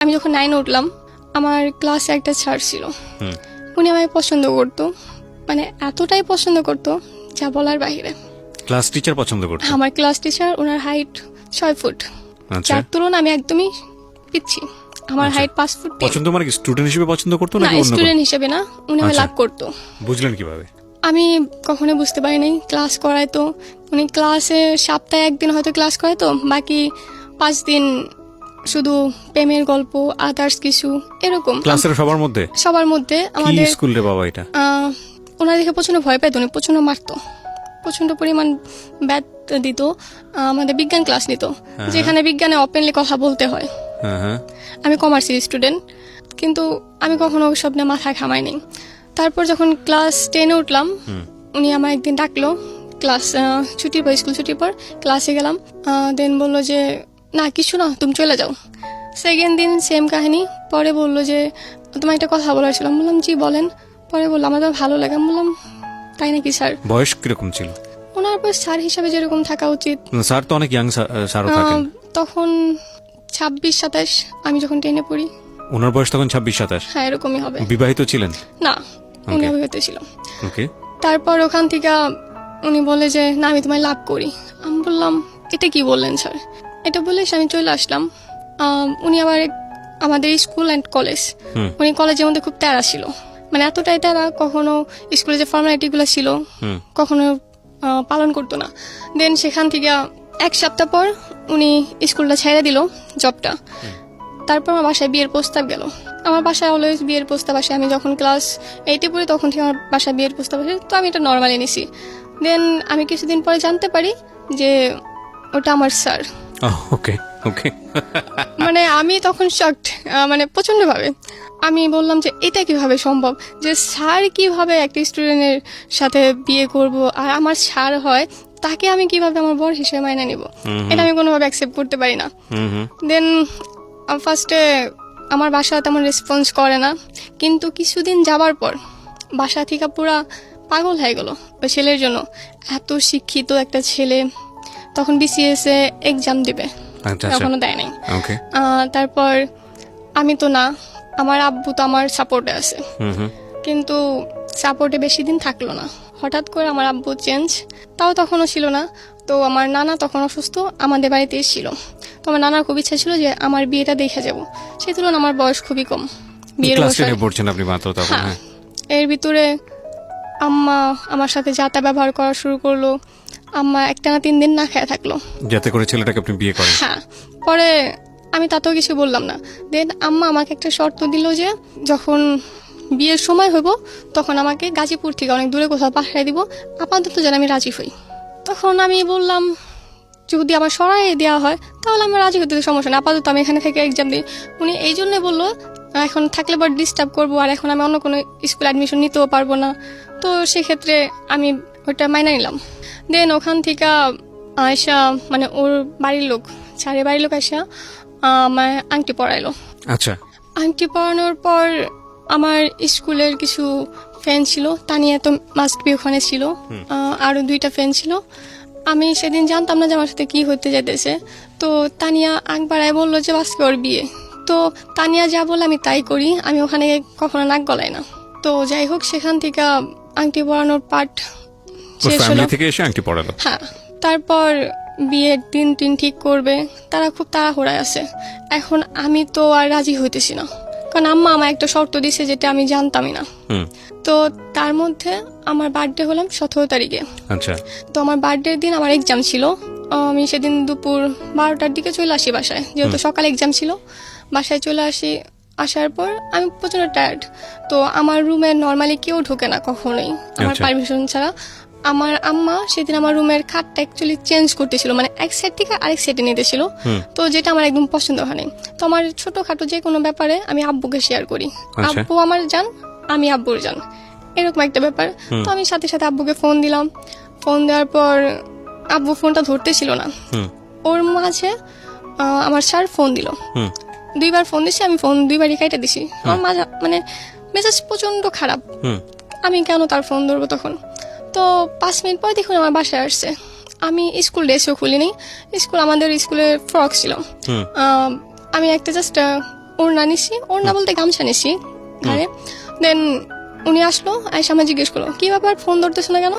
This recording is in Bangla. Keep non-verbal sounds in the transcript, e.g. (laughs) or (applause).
আমি যখন নাইনে উঠলাম আমার ক্লাসে একটা স্যার ছিল। উনি আমায় পছন্দ করতো। মানে এতটাই পছন্দ করতো যা বলার বাইরে ক্লাস টিচার পছন্দ করতো? আমার ক্লাস টিচার ওনার হাইট ছয় ফুট আচ্ছা। যার তুলনা আমি একদমই পিচ্ছি। আমার আচ্ছা। হাইট পাঁচ ফুট পছন্দ মানে স্টুডেন্ট হিসেবে পছন্দ করতো না স্টুডেন্ট হিসেবে না। উনি আমায় আচ্ছা। লাভ করতো। বুঝলেন কীভাবে? আমি কখনো বুঝতে পারি নাই ক্লাস করাইতো উনি ক্লাসে সপ্তাহে একদিন হয়তো ক্লাস করাইতো বাকি পাঁচ দিন শুধু প্রেমের গল্প আদার্স কিছু এরকম। ক্লাসের সবার মধ্যে? সবার মধ্যে আমাদের স্কুল রে বাবা এটা? ওনার দেখে প্রচণ্ড ভয় পেত উনি প্রচণ্ড মারতো। প্রচণ্ড পরিমাণ ব্যাত দিত আমাদের বিজ্ঞান ক্লাস নিত যেখানে বিজ্ঞানে ওপেনলি কথা বলতে হয়। হ্যাঁ হ্যাঁ। আমি কমার্সের স্টুডেন্ট কিন্তু আমি কখনো ওসব নিয়ে মাথায় ঘামাইনি। তারপর যখন ক্লাস টেনে উঠলাম উনি আমার একদিন ডাকলো ক্লাস ছুটির পর স্কুল ছুটির পর ক্লাসে গেলাম দেন বলল যে না কিছু না তুমি চলে যাও। সেকেন্ড দিন সেম কাহিনী পরে বলল যে তোমার একটা কথা বলার ছিল। বললাম জি বলেন। পরে বলল আমার ভালো লাগে। বললাম তাই নাকি স্যার? বয়স কীরকম ছিল? ওনার বয়স স্যার হিসাবে যেরকম থাকা উচিত। স্যার তো অনেক ইয়াং থাকেন। তখন ছাব্বিশ সাতাশ আমি যখন টেনে পড়ি। ওনার বয়স তখন ছাব্বিশ সাতাশ? হ্যাঁ এরকমই হবে। বিবাহিত ছিলেন? না উনি. অভিজ্ঞতা ছিল। ওকে তারপর ওখান থেকে উনি বলে যে না আমি তোমায় লাভ করি। আমি বললাম এটা কি বললেন স্যার? এটা বলে আমি চলে আসলাম। উনি আবার আমাদের স্কুল অ্যান্ড কলেজ উনি কলেজের মধ্যে খুব তেরা ছিল। মানে এতটাই তেরা কখনো স্কুলে যে ফর্মালিটিগুলো ছিল কখনো পালন করতো না। দেন সেখান থেকে এক সপ্তাহ পর উনি স্কুলটা ছেড়ে দিল জবটা তারপর আমার বাসায় বিয়ের প্রস্তাব গেল। আমার বাসায় অলওয়েজ বিয়ের প্রস্তাব আসে। আমি যখন ক্লাস এইটে পড়ি তখন থেকে আমার বাসায় বিয়ের প্রস্তাব আসে। তো আমি এটা নর্মালি নিছি। দেন আমি কিছুদিন পরে জানতে পারি যে ওটা আমার স্যার ওকে ওকে (laughs) মানে আমি তখন শকড মানে প্রচন্ডভাবে আমি বললাম যে এটা কীভাবে সম্ভব? যে স্যার কীভাবে একটা স্টুডেন্টের সাথে বিয়ে করব? আর আমার স্যার হয় তাকে আমি কীভাবে আমার বর হিসেবে মাইনে নিব? এটা আমি কোনোভাবে অ্যাকসেপ্ট করতে পারি না। দেন ফার্স্টে আমার বাসা তেমন রেসপন্স করে না। কিন্তু কিছুদিন যাবার পর বাসা থেকে পুরা পাগল হয়ে গেল ওই ছেলের জন্য। এত শিক্ষিত একটা ছেলে তখন বিসিএস এ এক্সাম দিবে। আচ্ছা আচ্ছা। এখনও দেয় নাই। তারপর আমি তো না আমার আব্বু তো আমার সাপোর্টে আছে। কিন্তু সাপোর্টে বেশি দিন থাকল না। হঠাৎ করে আমার আব্বু চেঞ্জ তাও তখনও ছিল না। তো আমার নানা তখন অসুস্থ আমাদের বাড়িতে এসেছিল তো আমার নানার খুব ইচ্ছা ছিল যে আমার বিয়েটা দেখে যাব। সেই তুলনায় আমার বয়স খুবই কম। বিয়ের ক্লাস বয়স টেনে পড়ছেন আপনি মাত্র তখন হ্যাঁ। হ্যাঁ? এর ভিতরে আম্মা আমার সাথে যাতা ব্যবহার করা শুরু করল। আম্মা একটা না তিন দিন না খেয়ে থাকল। যাতে করে ছেলেটাকে আপনি বিয়ে করেন। হ্যাঁ পরে আমি তাতেও কিছু বললাম না। দেন আম্মা আমাকে একটা শর্ত দিল যে যখন বিয়ের সময় হইব তখন আমাকে গাজীপুর থেকে অনেক দূরে কোথাও পাঠিয়ে দিব। আপাতত যেন আমি রাজি হই। তখন আমি বললাম যদি আমার সরাই দেওয়া হয় তাহলে আমি রাজি হতে সমস্যা না আপাতত আমি এখানে থেকে এক্সাম দিই। উনি এই জন্যই বলল এখন থাকলে পর ডিস্টার্ব করব আর এখন আমি অন্য কোনো স্কুল অ্যাডমিশন নিতেও পারব না। তো সেক্ষেত্রে আমি ওটা মাইনা নিলাম। দেন ওখান থেকে আয়সা মানে ওর বাড়ির লোক চারে বাড়ির লোক আসা আমার আংটি পরাইলো। আচ্ছা। আংটি পরানোর পর আমার স্কুলের কিছু ফ্রেন্ড ছিল তানিয়া তো মাস্ট বি ওখানে ছিল। আহ, আরও দুইটা ফ্রেন্ড ছিল। আমি সেদিন জানতাম না যে আমার সাথে কি হতে যেতেছে তো তানিয়া একবার বলল যে আজকে ওর বিয়ে। তো তানিয়া যা বলে আমি তাই করি আমি ওখানে কখনো নাক গলাই না। তো যাই হোক সেখান থেকে আংটি পরানোর পার্ট ওর শেষ হলো। ফ্যামিলি থেকে এসে আংটি পড়ালো হ্যাঁ তারপর বিয়ের দিন টিন ঠিক করবে তারা খুব তাড়াহুড়ায় আছে। এখন আমি তো আর রাজি হইতেছি না। কারণ আম্মা আমার একটা শর্ত দিছে যেটা আমি জানতামই না। হুম। তো তার মধ্যে আমার বার্থডে হলাম সতেরো তারিখে। আচ্ছা। তো আমার বার্থডের দিন আমার এক্সাম ছিল। আমি সেদিন দুপুর বারোটার দিকে চলে আসি বাসায়। যেহেতু সকালে এক্সাম ছিল বাসায় চলে আসি আসার পর আমি প্রচণ্ড টায়ার্ড তো আমার রুমে নর্মালি কেউ ঢোকে না কখনোই। আমার আচ্ছা। পারমিশন ছাড়া। আমার আম্মা সেদিন আমার রুমের খাটটা অ্যাকচুয়ালি চেঞ্জ করতেছিল মানে এক সাইড থেকে আরেক সাইডে নিতেছিল। তো যেটা আমার একদম পছন্দ হয়নি তো আমার ছোটখাটো যে কোনো ব্যাপারে আমি আব্বুকে শেয়ার করি। আচ্ছা। আব্বু আমার যান আমি আব্বুর যান এরকম একটা ব্যাপার। তো আমি সাথে সাথে আব্বুকে ফোন দিলাম। ফোন দেওয়ার পর আব্বু ফোনটা ধরতেছিল না। ওর মাঝে আমার স্যার ফোন দিল। দুইবার ফোন দিছি আমি ফোন দুইবারই কাইটা দিছি। আমার মাঝে মানে মেজাজ প্রচণ্ড খারাপ। আমি কেন তার ফোন ধরবো তখন? তো পাঁচ মিনিট পর দেখুন আমার বাসায় আসছে। আমি স্কুল ড্রেসও খুলিনি। স্কুল আমাদের স্কুলে ফ্রক ছিল। আমি একটা জাস্ট ওড়না নিছি। ওড়না বলতে গামছা নিছি ঘরে দেন উনি আসলো আর আমার জিজ্ঞেস করল কি ব্যাপার? ফোন ধরতেছো না কেন?